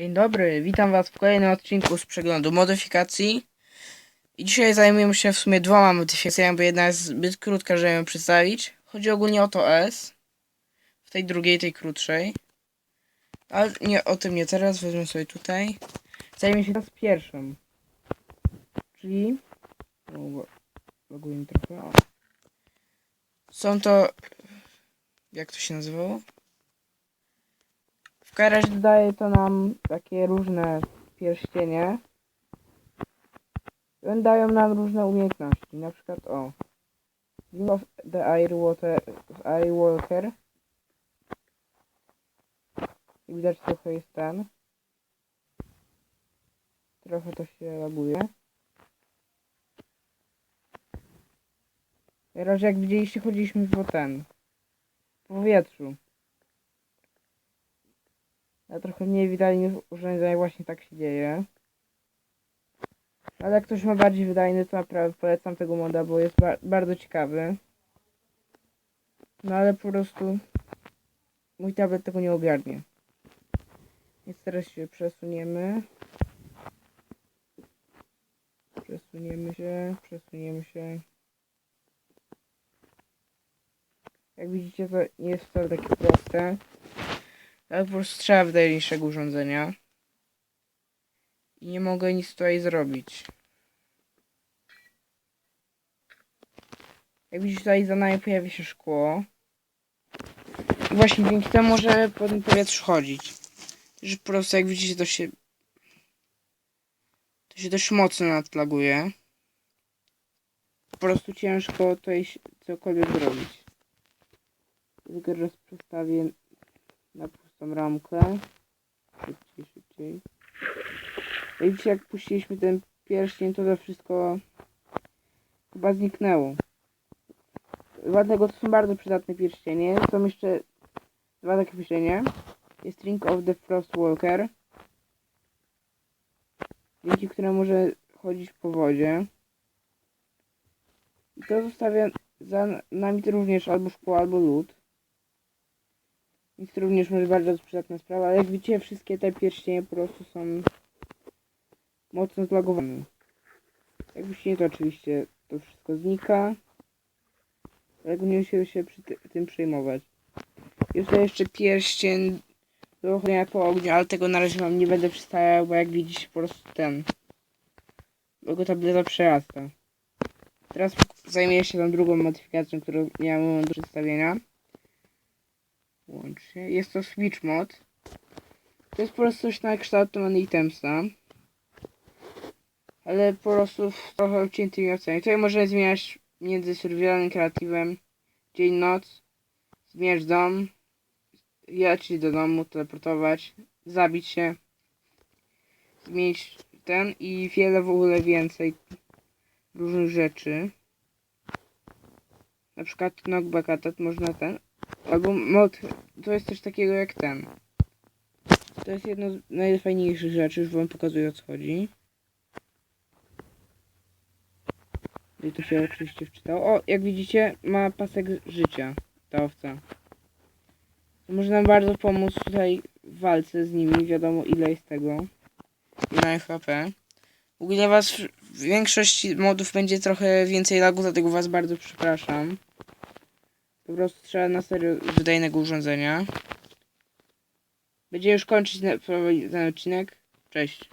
Dzień dobry, witam Was w kolejnym odcinku z przeglądu modyfikacji. I dzisiaj zajmujemy się w sumie dwoma modyfikacjami, bo jedna jest zbyt krótka, żeby ją przedstawić. Chodzi ogólnie o to S. W tej drugiej, tej krótszej. Ale nie o tym nie teraz, wezmę sobie tutaj. Zajmę się teraz pierwszą. Czyli... Mi trochę. Są to... Jak to się nazywało? W razie daje to nam takie różne pierścienie. One dają nam różne umiejętności. Na przykład o. Ring of the Air Water Air Walker. Jak widać trochę jest ten. Trochę to się laguje. Teraz jak widzieliście chodziliśmy po ten. Po powietrzu. Trochę mniej wydajnych urządzeniach właśnie tak się dzieje. Ale jak ktoś ma bardziej wydajny, to naprawdę polecam tego moda, bo jest ba bardzo ciekawy. No ale po prostu mój tablet tego nie ogarnie. Więc teraz się przesuniemy. Przesuniemy się, przesuniemy się. Jak widzicie, to nie jest wcale takie proste. Ale po prostu trzeba wydajniejszego urządzenia. I nie mogę nic tutaj zrobić. Jak widzicie tutaj za nami pojawi się szkło. I właśnie dzięki temu może po tym powietrzu chodzić. Że po prostu jak widzicie to się to się dość mocno nadlaguje. Po prostu ciężko tutaj cokolwiek zrobić. Tylko raz przestawię na pustą ramkę. Szybciej, szybciej. Jak widzicie, jak puściliśmy ten pierścień, to to wszystko chyba zniknęło. Dlatego to są bardzo przydatne pierścienie. Są jeszcze dwa takie pierścienie. Jest Ring of the Frostwalker. Dzięki któremu może chodzić po wodzie. I to zostawia za nami również albo szkło, albo lód. Więc to również może bardzo przydatna sprawa, ale jak widzicie wszystkie te pierścienie po prostu są mocno zlagowane. Jak nie to oczywiście to wszystko znika. Ale nie musimy się przy ty tym przejmować. Jest tutaj jeszcze pierścień do ochrony po ogniu, ale tego na razie wam nie będę przedstawiał, bo jak widzicie po prostu ten logo tableta przerasta. Teraz zajmuję się tą drugą modyfikacją, którą miałem do przedstawienia. Łącznie. Jest to switch mod. To jest po prostu coś na kształt itemsa. Ale po prostu w trochę uciętymi ocenami. Tutaj można zmieniać między survivalem, kreatywem, dzień, noc, zmieniać dom, jechać do domu, teleportować, zabić się, zmienić ten i wiele w ogóle więcej różnych rzeczy. Na przykład knockback attack można ten, albo mod, to jest coś takiego jak ten. To jest jedno z najfajniejszych rzeczy, już wam pokazuję o co chodzi. I to się oczywiście wczytało. O, jak widzicie, ma pasek życia, ta owca. Może nam bardzo pomóc tutaj w walce z nimi, wiadomo ile jest tego. Ile HP. W was w większości modów będzie trochę więcej lagu, dlatego was bardzo przepraszam. Po prostu trzeba na serio wydajnego urządzenia. Będzie już kończyć ten odcinek. Cześć.